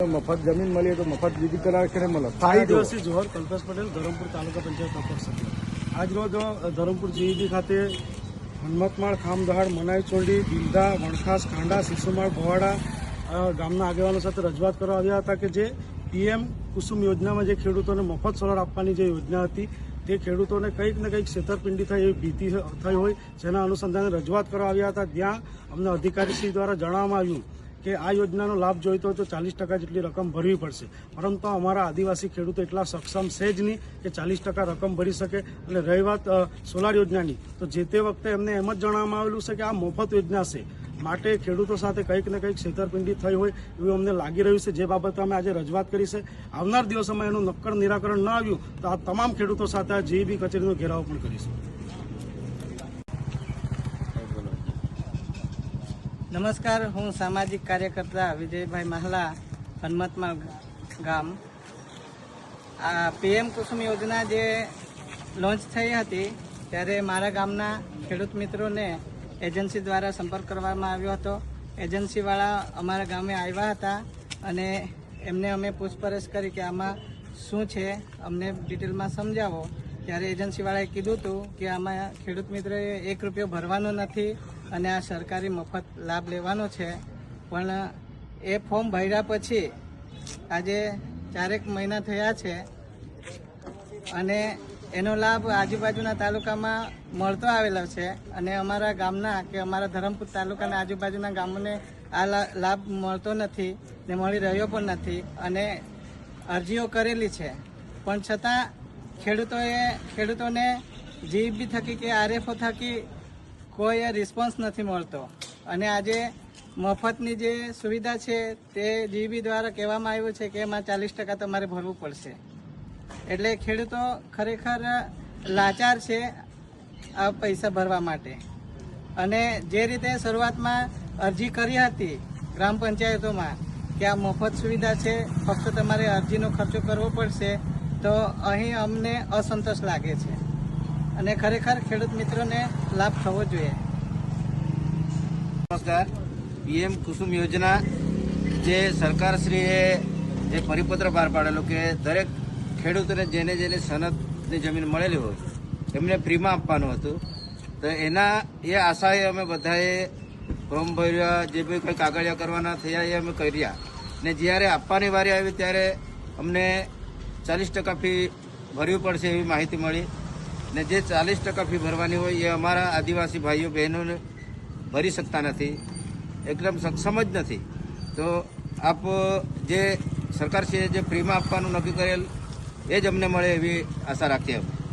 મફત જમીન મળી તો મફત વિધિ કરાવે કે મળે આ થાય તો. દિવસથી જોહર કલ્પેશ પટેલ ધરમપુર તાલુકા પંચાયત અપક્ષ સભ્ય આજરોજ ધરમપુર જીઈડી ખાતે હનમતમાળ ખામદહાડ મનાઈ ચોંડી બિલધા વણખાસ ખાંડા શિશુમાળ ભવાડા ગામના આગેવાનો સાથે રજૂઆત કરવા આવ્યા હતા કે જે પીએમ કુસુમ યોજનામાં જે ખેડૂતોને મફત સોલર આપવાની જે યોજના હતી તે ખેડૂતોને કંઈક ને કંઈક છેતરપિંડી થઈ એવી ભીતિ થઈ હોય જેના અનુસંધાને રજૂઆત કરવા આવ્યા હતા. ત્યાં અમને અધિકારીશ્રી દ્વારા જણાવવામાં આવ્યું કે આ યોજનાનો લાભ જોઈતો હોય તો ચાલીસ ટકા જેટલી રકમ ભરવી પડશે. પરંતુ અમારા આદિવાસી ખેડૂતો એટલા સક્ષમ છે જ નહીં કે ચાલીસ ટકા રકમ ભરી શકે. અને રહી વાત સોલાર યોજનાની. તો જે તે વખતે એમને એમ જ જણાવવામાં આવેલું છે કે આ મફત યોજના છે. માટે ખેડૂતો સાથે કંઈક ને કંઈક છેતરપિંડી થઈ હોય એવું અમને લાગી રહ્યું છે. જે બાબતે અમે આજે રજૂઆત કરી છે. આવનાર દિવસોમાં એનું નક્કર નિરાકરણ ન આવ્યું તો આ તમામ ખેડૂતો સાથે આ જીઈબી કચેરીનો ઘેરાવો પણ કરીશું. નમસ્કાર, હું સામાજિક કાર્યકર્તા વિજયભાઈ મહલા, હનમતમાં ગામ. આ પીએમ કુસુમ યોજના જે લોન્ચ થઈ હતી, ત્યારે મારા ગામના ખેડૂત મિત્રોને એજન્સી દ્વારા સંપર્ક કરવામાં આવ્યો હતો. એજન્સીવાળા અમારા ગામે આવ્યા હતા અને એમને અમે પૂછપરછ કરી કે આમાં શું છે, અમને ડિટેલમાં સમજાવો. ત્યારે એજન્સીવાળાએ કીધું હતું કે આમાં ખેડૂત મિત્રએ એક રૂપિયો ભરવાનો નથી અને આ સરકારી મફત લાભ લેવાનો છે. પણ એ ફોર્મ ભર્યા પછી આજે ચારેક મહિના થયા છે અને એનો લાભ આજુબાજુના તાલુકામાં મળતો આવેલો છે અને અમારા ગામના કે અમારા ધરમપુર તાલુકાના આજુબાજુના ગામોને આ લાભ મળતો નથી ને મળી રહ્યો પણ નથી અને અરજીઓ કરેલી છે. પણ છતાં ખેડૂતોએ ખેડૂતોને જીઈબી થકી કે આરએફઓ થકી કોઈ રિસ્પોન્સ નથી મળતો. અને આજે મફતની જે સુવિધા છે તે જીઈબી દ્વારા કહેવામાં આવ્યું છે કે એમાં ચાલીસ ટકા તમારે ભરવું પડશે. એટલે ખેડૂતો ખરેખર લાચાર છે આ પૈસા ભરવા માટે. અને જે રીતે શરૂઆતમાં અરજી કરી હતી ગ્રામ પંચાયતોમાં કે આ મફત સુવિધા છે, ફક્ત તમારે અરજીનો ખર્ચો કરવો પડશે તો અહીં અમને અસંતોષ લાગે છે. અને ખરેખર ખેડૂત મિત્રોને લાભ થવો જોઈએ. નમસ્કાર. પીએમ કુસુમ યોજના જે સરકારશ્રીએ જે પરિપત્ર બહાર પાડેલો કે દરેક ખેડૂતોને જેને જેને સનદની જમીન મળેલી હોય, એમને ફ્રીમાં આપવાનું હતું. તો એના એ આશાએ અમે બધાએ ફોર્મ ભર્યા, જે બી કંઈ કાગળિયા કરવાના થયા એ અમે કર્યા. ને જ્યારે આપવાની વારી આવી ત્યારે અમને ચાલીસ ટકા ફી ભરવી પડશે એવી માહિતી મળી. ને જે ચાલીસ ટકા ફી ભરવાની હોય એ અમારા આદિવાસી ભાઈઓ, બહેનોને ભરી શકતા નથી. એકદમ સક્ષમ જ નથી. તો આપ જે સરકારશ્રીએ જે ફ્રીમાં આપવાનું નક્કી કરેલ, એ જ અમને મળે એવી આશા રાખીએ અમે.